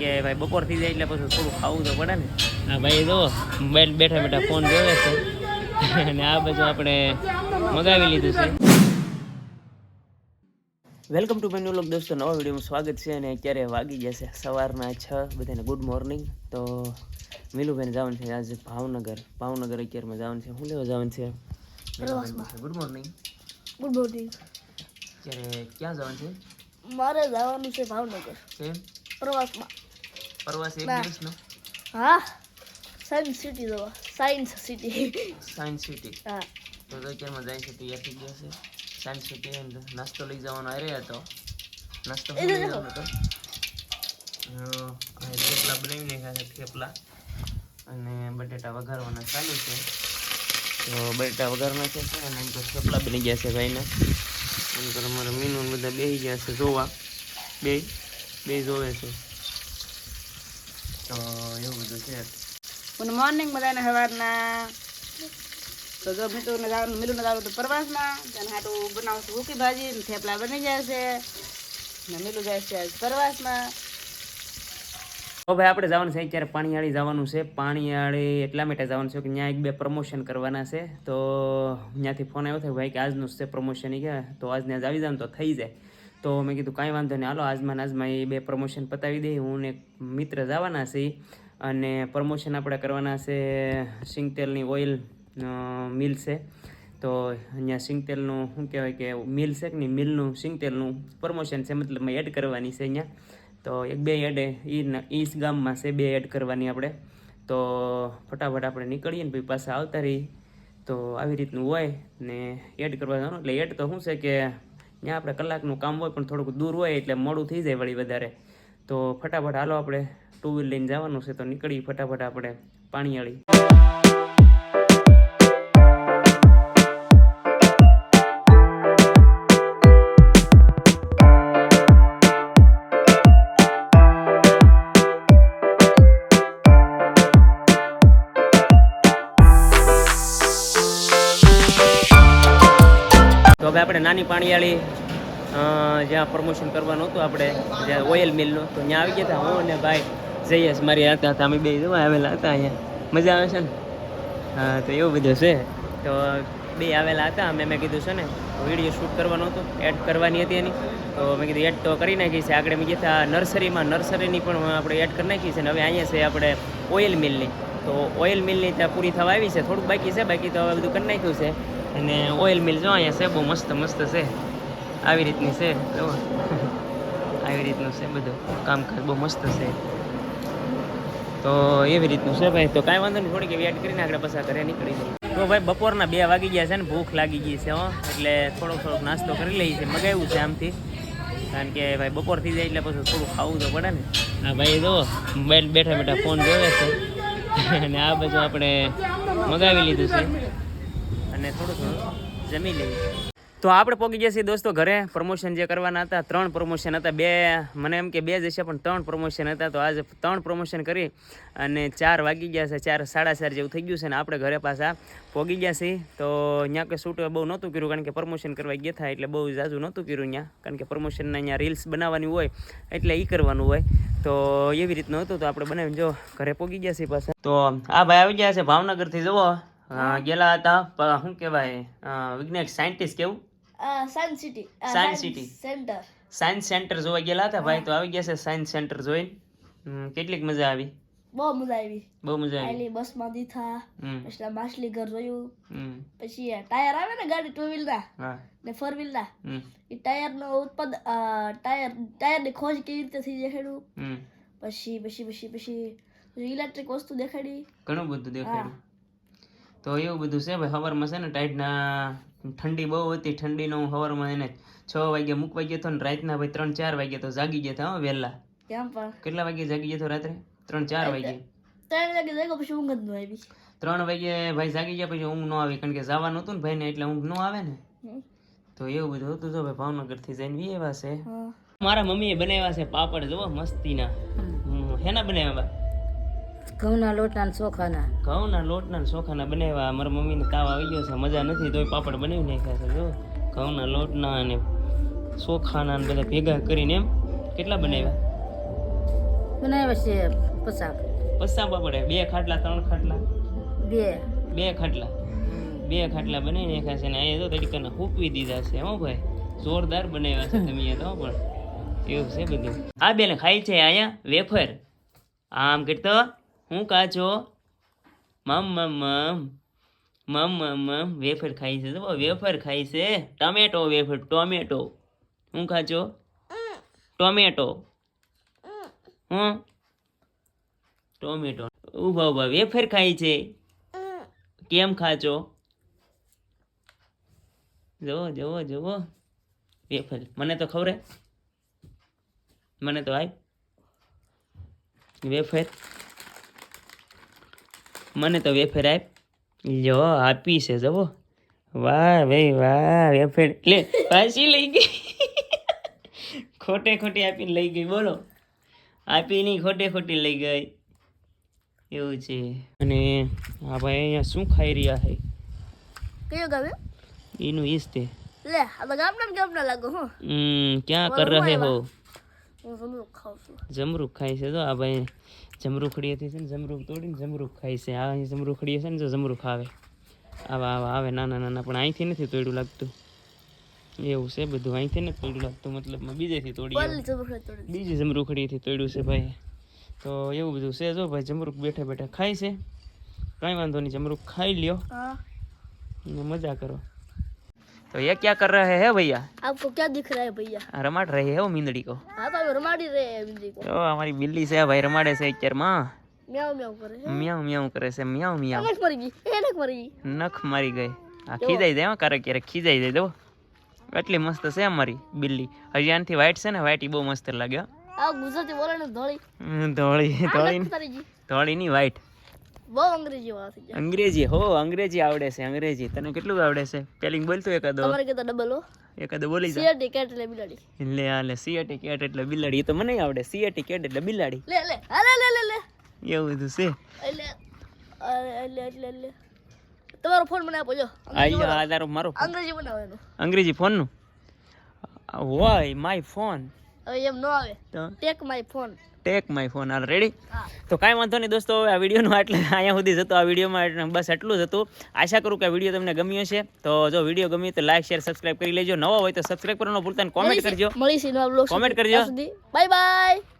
કે ભાઈ બપોર થઈ જાય એટલે પછી થોડું ખાવું તો પડે ને. હા ભાઈ જો મોબાઈલ બેઠા બેઠા ફોન જોવે છે. અને આ બધું આપણે મગાવી લીધું છે. વેલકમ ટુ મેન્યુ લોક દોસ્તો નવા વિડીયોમાં સ્વાગત છે અને અત્યારે વાગી જશે સવારના છ બધાને ગુડ મોર્નિંગ તો મિલુભાઈને જવાનું છે આજે ભાવનગર. ભાવનગર અત્યારમાં જવાનું છે. હું લેવા જવાનું છે? ગુડ મોર્નિંગ ગુડ મોર્નિંગ અત્યારે ક્યાં જવાનું છે? મારે જવાનું છે ભાવનગર. કેમ પ્રવાસમાં. પ્રવાસ એક ના. દિવસનો હા સાયન્સ સિટી દો સાયન્સ સિટી સાયન્સ સિટી હા તો તો અત્યારમાં જાય છે તૈયાર થઈ ગયા છે સાયન્સ સિટી નાસ્તો લઈ જવાનો આરે હતો નાસ્તો લઈ જવાનો હતો થેપલા બનાવી ને છે થેપલા અને બટેટા વઘારવાના ચાલુ છે તો બટેટા વઘારના છે અને એમ તો થેપલા બની ગયા છે ભાઈને એમ તો અમારા મીનુ બધા બેસી ગયા છે જોવા બે બે જોવે છે તો એવું બધું છે. ગુડ મોર્નિંગ બધાને સવારના તો જો મીઠું જવાનું મીઠું જવાનું તો પ્રવાસમાં તેને હાટું બનાવશું ભૂકી ભાજી ને થેપલા બની જાય છે. ને મીઠું જાય છે આજ પ્રવાસમાં. તો ભાઈ આપણે જવાનું છે અત્યારે પાણીયાળી જવાનું છે. પાણીયાળી એટલા માટે જવાનું છે કે ત્યાં એક બે પ્રમોશન કરવાના છે. તો ત્યાંથી ફોન આવ્યો થાય ભાઈ કે આજનું જ છે પ્રમોશન એ કે. તો આજને આજ આવી જાય તો થઈ જાય. તો મેં કીધું કાંઈ વાંધો નહીં. હાલો, આજમાં આજમાં એ બે પ્રમોશન પતાવી દઈએ હું ને મિત્ર જવાના છે અને પ્રમોશન આપણે કરવાના છે સિંગતેલની ઓઇલ મિલ છે. તો અહીંયા સિંગતેલનું શું કહેવાય કે મિલ છે કે નહીં? મિલનું સિંગતેલનું પ્રમોશન છે. મતલબ એડ કરવાની છે અહીંયા. તો એક બે એડ ન- ઈ ગામમાં છે બે એડ કરવાની આપણે. તો ફટાફટ આપણે નીકળીએ ને પછી પાછા આવતા રહી તો આવી રીતનું હોય ને એડ કરવા જવાનું એટલે એડ તો શું છે કે ત્યાં આપણે કલાકનું કામ હોય પણ થોડુંક દૂર હોય એટલે મોડું થઈ જાય વળી વધારે. તો ફટાફટ હાલો આપણે ટુ વ્હીલ લઈને જવાનું છે તો નીકળી ફટાફટ આપણે પાણીયાળી. નાની પાણીયાળી જ્યાં પ્રમોશન કરવાનું હતું આપણે, જ્યાં ઓઇલ મિલનું તો ત્યાં આવી ગયા હતા હું અને ભાઈ જઈએ મારી હતા અમે બે આવેલા હતા અહીંયા. મજા આવે છે ને? હા, તો એવું બધું છે. તો બે આવેલા હતા, અમે મેં કીધું છે ને વીડિયો શૂટ કરવાનો હતો એડ કરવાની હતી એની. તો મેં કીધું એડ તો કરી નાખી છે, આગળ મેં કીધા નર્સરીમાં, નર્સરીની પણ આપણે એડ કરી નાખી છે ને, હવે અહીંયા છે આપણે ઓઇલ મિલની તો ઓઇલ મિલની ત્યાં પૂરી થવા આવી છે, થોડુંક બાકી છે, બાકી તો હવે બધું કરી નાખ્યું છે. અને ઓઇલ મિલ જો અહીંયા છે, બહુ મસ્ત મસ્ત છે. આવી રીતની છે, જો. આવી રીતનું છે બધું. કામકાજ બહુ મસ્ત છે. તો એવી રીતનું છે ભાઈ. તો કાંઈ વાંધો નહીં, થોડીક વેટ કરીને આગળ પાછા ઘરે નીકળી જઈએ. તો ભાઈ, બપોરના બે વાગી ગયા છે ને, ભૂખ લાગી ગઈ છે, હો. એટલે થોડોક થોડોક નાસ્તો કરી લઈએ છીએ. મગાવ્યું છે આમથી. કારણ કે ભાઈ, બપોર થઈ જાય એટલે પછી થોડું ખાવું તો પડે ને. હા, ભાઈ, જો બેઠા બેઠા ફોન જોવે છે. અને આ બધું આપણે મગાવી લીધું છે. અને થોડું થોડું જમી લઈએ. તો આપણે પહોંચી ગયા છીએ દોસ્તો ઘરે. પ્રમોશન જે કરવાના હતા, ત્રણ પ્રમોશન હતા. બે, મને એમ કે બે જ હશે, પણ ત્રણ પ્રમોશન હતા. તો આજે ત્રણ પ્રમોશન કરી અને ચાર વાગી ગયા છે, ચાર સાડા ચાર જેવું થઈ ગયું છે ને આપણે ઘરે પાછા પહોંચી ગયા છીએ. તો ત્યાં કે શૂટ બહુ નહોતું કર્યું, કારણ કે પ્રમોશન કરવા ગયા હતા, એટલે બહુ ઝાઝું નહોતું કર્યું ત્યાં કારણ કે પ્રમોશનના અહીંયા રીલ્સ બનાવવાની હોય, એટલે એ કરવાનું હોય. તો એવી રીતનું હતું. તો આપણે બનાવીને જો ઘરે પહોંચી ગયા છીએ પાછા. તો આ ભાઈ આવી ગયા છે ભાવનગરથી. જુઓ. અ, ગયેલા હતા શું કહેવાય વિજ્ઞાન સાયન્ટિસ્ટ કેવું? Science city science city centre science centre જોવા ગયેલા હતા? ભાઈ તો આવી ગયા છે સાયન્સ સેન્ટર જોઈને. કેટલીક મજા આવી? બહુ મજા આવી. બહુ મજા આવી. આલી બસમાં દીધા પછી માછલી ઘર જોયું. પછી ટાયર આવે ને ગાડી ટુ વ્હીલ ના? ને ફોર વ્હીલ ના? એ ટાયરનો ઉત્પાદ ટાયર ટાયરની ખોજ કેવી રીતે થઈ દેખાડ્યું? પછી પછી પછી પછી ઇલેક્ટ્રિક વસ્તુ દેખાડી. ઘણું બધું દેખાડ્યું. તો એવું બધું છે. ભાઈ સવારમાં છે ને ટાઈટના ઠંડી બહુ હતી. ઠંડીનો હું હવારમાં એને છ વાગે મૂકવા ગયો હતો ને રાતના ભાઈ ત્રણ ચાર વાગે તો જાગી ગયા હતા વહેલા. કેટલા વાગે જાગી ગયા તો રાત્રે? ત્રણ ચાર વાગે ત્રણ વાગે જાગ્યો પછી ઊંઘ ન આવી. ત્રણ વાગે ભાઈ જાગી ગયા પછી ઊંઘ ન આવી. કારણ કે જવાનું હતું ને ભાઈને એટલે ઊંઘ ન આવે ને. તો એવું બધું હતું જો ભાઈ ભાવનગરથી જઈને વી એવા છે. મારા મમ્મીએ બનાવ્યા છે પાપડ જુઓ મસ્તીના. હેના બનાવ્યા બા? ઘઉંના લોટના ને ચોખાના ઘઉંના લોટના ને ચોખાના બનાવ્યા મારા મમ્મીને તાવ આવી ગયો છે મજા નથી તોય પાપડ બનાવી નાખ્યા છે જો. ઘઉંના લોટના અને ચોખાના ને બધા ભેગા કરીને એમ કેટલા બનાવ્યા? બનાવ્યા છે પસાબ પસાબ પડે બે ખાટલા ત્રણ ખાટલા? બે. બે ખાટલા? બે ખાટલા બનાવી નાખ્યા છે ને અહીંયા તો તરીકાના હૂકવી દીધા છે હો ભાઈ. જોરદાર બનાવ્યા છે તમે અહીંયા તો પણ. એવું છે બધું? આ બેન ખાય છે અહીંયા વેફર. આમ કરતો હું કાચો. મમ મમ મમ. મમ મમ વેફર ખાય છે. જો વેફર ખાય છે. Tomato wafer, tomato. હું ખાચો ટોમેટો. હું? ટોમેટો. ઊભા ઊભા. વેફર ખાય છે. કેમ ખાચો? જોવો જુઓ જુઓ. વેફર. મને તો ખબર મને તો આય. વેફર. મને તો વેફર આપ જો આપી છે જવો વાહ ભાઈ વાહ વેફર. લે પાછી લઈ ગઈ. ખોટે ખોટી આપીને લઈ ગઈ બોલો. આપી નહીં ખોટે ખોટી લઈ ગઈ. એવું છે. અને આ ભાઈ અહીંયા શું ખાઈ રહ્યા છે? કયો ગાવે એનું ઈસ તે. લે હવે ગામના ગામના લાગો હો. હમ ક્યાં કર રહે હો? જમરૂખ ખાય છે તો આ ભાઈ. જમરૂખડી હતી છે ને જમરૂખ તોડીને જમરૂખ ખાય છે. આ અહીં જમરૂખડી છે ને જો જમરૂખ આવે આવા આવા આવે નાના નાના પણ અહીંથી નથી તોડ્યું લાગતું. એવું છે બધું અહીંથી નથી તોડ્યું લાગતું. મતલબ બીજેથી તોડી. બીજી જમરૂખડીથી તોડ્યું છે ભાઈ. તો એવું બધું છે જો ભાઈ જમરૂખ બેઠા બેઠા ખાય છે. કાંઈ વાંધો નહીં જમરૂખ ખાઈ લ્યો. અને મજા કરો. તો ये क्या कर रहे हैं भैया आपको क्या दिख रहा है भैया આ રમાડ રહી है वो मींदड़ी को हाँ तो हम रमाड़ी रहे हैं बिंदी को તો અમારી બિલ્લી છે ભાઈ રમાડે છે અત્યારમાં म्याऊ म्याऊ करे મિયાઉ મિયાઉ કરે છે મિયાઉ મિયાઉ नख मर गई ए नख मर गई નખ મારી ગઈ આ ખીજાઈ જાય હો, ક્યારેક ક્યારેક ખીજાઈ જાય દો એટલી મસ્ત છે અમારી બિલ્લી હજી આનાથી વ્હાઈટ છે ને વ્હાઈટ બહુ મસ્ત લાગે હો. आप गुजरती बोले ना धोड़ी હમ, ધોળી ધોળી तारी जी ધોળી ની વ્હાઈટ બહુ અંગ્રેજી વાળા થઈ અંગ્રેજી હો અંગ્રેજી આવડે છે અંગ્રેજી. તને કેટલું આવડે છે? સ્પેલિંગ બોલતો એકાદો. તમારે કેતા ડબલ હો. એકાદો બોલી જા. સીએટી કેટ એટલે બિલાડી. લે આ લે સીએટી કેટ એટલે બિલાડી. તો મને આવડે. સીએટી કેટ એટલે બિલાડી. લે લે અરે લે લે લે એવું બધું છે? એટલે એટલે એટલે એટલે. તમારો ફોન મને આપો જો. આયો આ તારો મારો અંગ્રેજી બનાવો અંગ્રેજી ફોનનું હોય માય ફોન એમ નો આવે. Take my phone take my phone are ready તો કાંઈ વાંધો નહીં દોસ્તો હવે આ વિડીયોનું આટલે અહીંયા સુધી જતો આ વિડીયોમાં બસ એટલું જ હતું. આશા કરું કે આ વીડિયો તમને ગમ્યો છે તો જો વીડિયો ગમ્યો તો લાઈક શેર સબસ્ક્રાઇબ કરી લેજો. નવો હોય તો સબસ્ક્રાઇબ કરવાનો ભૂલતા કોમેન્ટ કરજો. કોમેન્ટ કરજો. Bye bye